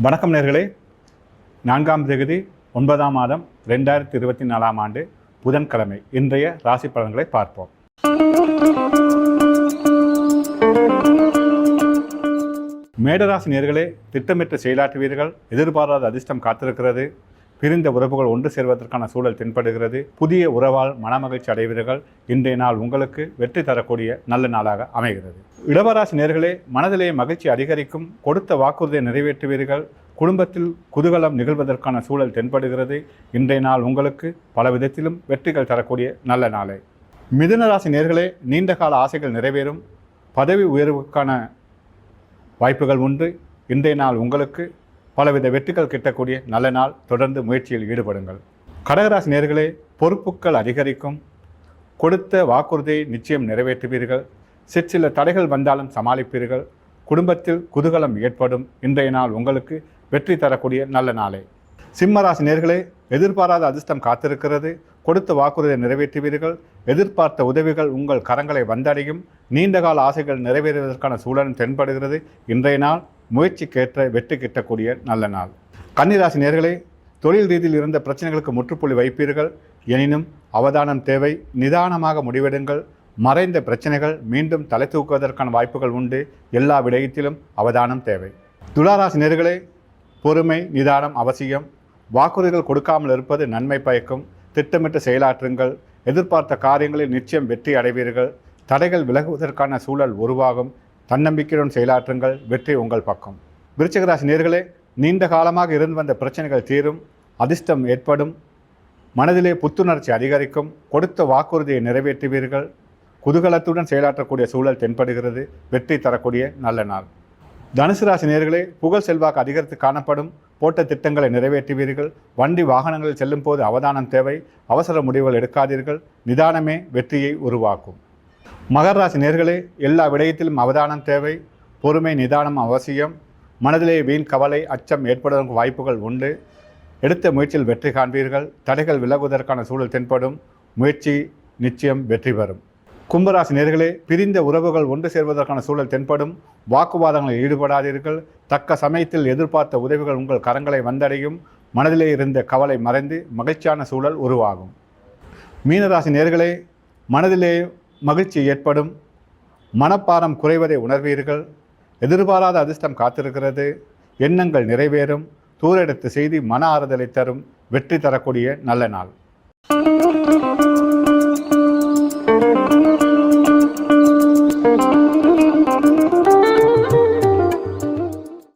வணக்கம் நேர்களே. நான்காம் தேதி ஒன்பதாம் மாதம் ரெண்டாயிரத்தி இருபத்தி நாலாம் ஆண்டு புதன்கிழமை. இன்றைய ராசி பலன்களை பார்ப்போம். மேடராசி நேர்களே திட்டமிட்டு செயலாற்றுவீர்கள் எதிர்பாராத அதிர்ஷ்டம் காத்திருக்கிறது. பிரிந்த உறவுகள் ஒன்று சேர்வதற்கான சூழல் தென்படுகிறது. புதிய உறவால் மனமகிழ்ச்சி அடைவீர்கள். இன்றைய நாள் உங்களுக்கு வெற்றி தரக்கூடிய நல்ல நாளாக அமைகிறது. இளவராசி நேர்களே மனதிலே மகிழ்ச்சி அதிகரிக்கும் கொடுத்த வாக்குறுதியை நிறைவேற்றுவீர்கள். குடும்பத்தில் குதூகலம் நிகழ்வதற்கான சூழல் தென்படுகிறது. இன்றைய நாள் உங்களுக்கு பல விதத்திலும் வெற்றிகள் தரக்கூடிய நல்ல நாளே. மிதுனராசி நேர்களே நீண்டகால ஆசைகள் நிறைவேறும். பதவி உயர்வுக்கான வாய்ப்புகள் உண்டு. இன்றைய நாள் உங்களுக்கு பலவித வெற்றிகள் கிட்டக்கூடிய நல்ல நாள். தொடர்ந்து முயற்சியில் ஈடுபடுங்கள். கடகராசி நேர்களே பொறுப்புகள் அதிகரிக்கும். கொடுத்த வாக்குறுதியை நிச்சயம் நிறைவேற்றுவீர்கள். சிற்சில தடைகள் வந்தாலும் சமாளிப்பீர்கள். குடும்பத்தில் குதூகலம் ஏற்படும். இன்றைய நாள் உங்களுக்கு வெற்றி தரக்கூடிய நல்ல நாளே. சிம்மராசி நேர்களே எதிர்பாராத அதிர்ஷ்டம் காத்திருக்கிறது. கொடுத்த வாக்குறுதியை நிறைவேற்றுவீர்கள். எதிர்பார்த்த உதவிகள் உங்கள் கரங்களை வந்தடையும். நீண்டகால ஆசைகள் நிறைவேறுவதற்கான சூழலும் தென்படுகிறது. இன்றைய நாள் முயற்சிக்கேற்ற வெற்றி கிட்டக்கூடிய நல்ல நாள். கன்னிராசி நேர்களே தொழில் ரீதியில் இருந்த பிரச்சனைகளுக்கு முற்றுப்புள்ளி வைப்பீர்கள். எனினும் அவதானம் தேவை. நிதானமாக முடிவெடுங்கள். மறைந்த பிரச்சனைகள் மீண்டும் தலை தூக்குவதற்கான வாய்ப்புகள் உண்டு. எல்லா விடயத்திலும் அவதானம் தேவை. துளாராசி நேர்களே பொறுமை நிதானம் அவசியம். வாக்குறுதிகள் கொடுக்காமல் இருப்பது நன்மை பயக்கும். திட்டமிட்டு செயலாற்றுங்கள். எதிர்பார்த்த காரியங்களில் நிச்சயம் வெற்றி அடைவீர்கள். தடைகள் விலகுவதற்கான சூழல் உருவாகும். தன்னம்பிக்கையுடன் செயலாற்றுங்கள். வெற்றி உங்கள் பக்கம். விருச்சகராசி நேர்களே நீண்ட காலமாக இருந்து வந்த பிரச்சனைகள் தீரும். அதிர்ஷ்டம் ஏற்படும். மனதிலே புத்துணர்ச்சி அதிகரிக்கும். கொடுத்த வாக்குறுதியை நிறைவேற்றுவீர்கள். குதூகலத்துடன் செயலாற்றக்கூடிய சூழல் தென்படுகிறது. வெற்றி தரக்கூடிய நல்ல நாள். தனுசு ராசி நேர்களே புகழ் செல்வாக்கு அதிகரித்து காணப்படும். போட்ட திட்டங்களை நிறைவேற்றுவீர்கள். வண்டி வாகனங்களில் செல்லும் போது அவதானம் தேவை. அவசர முடிவுகள் எடுக்காதீர்கள். நிதானமே வெற்றியை உருவாக்கும். மகர ராசி நேர்களே எல்லா விடயத்திலும் அவதானம் தேவை. பொறுமை நிதானம் அவசியம். மனதிலே வீண் கவலை அச்சம் ஏற்படுவதற்கு வாய்ப்புகள் உண்டு. எடுத்த முயற்சியில் வெற்றி காண்பீர்கள். தடைகள் விலகுவதற்கான சூழல் தென்படும். முயற்சி நிச்சயம் வெற்றி பெறும். கும்பராசி நேர்களே பிரிந்த உறவுகள் ஒன்று சேர்வதற்கான சூழல் தென்படும். வாக்குவாதங்களில் ஈடுபடாதீர்கள். தக்க சமயத்தில் எதிர்பார்த்த உதவிகள் உங்கள் கரங்களை வந்தடையும். மனதிலே இருந்த கவலை மறைந்து மகிழ்ச்சியான சூழல் உருவாகும். மீனராசி நேர்களே மனதிலே மகிழ்ச்சி ஏற்படும். மனப்பாரம் குறைவதை உணர்வீர்கள். எதிர்பாராத அதிர்ஷ்டம் காத்திருக்கிறது. எண்ணங்கள் நிறைவேறும். தூரெடுத்து செய்தி மன ஆறுதலை தரும். வெற்றி தரக்கூடிய நல்ல நாள்.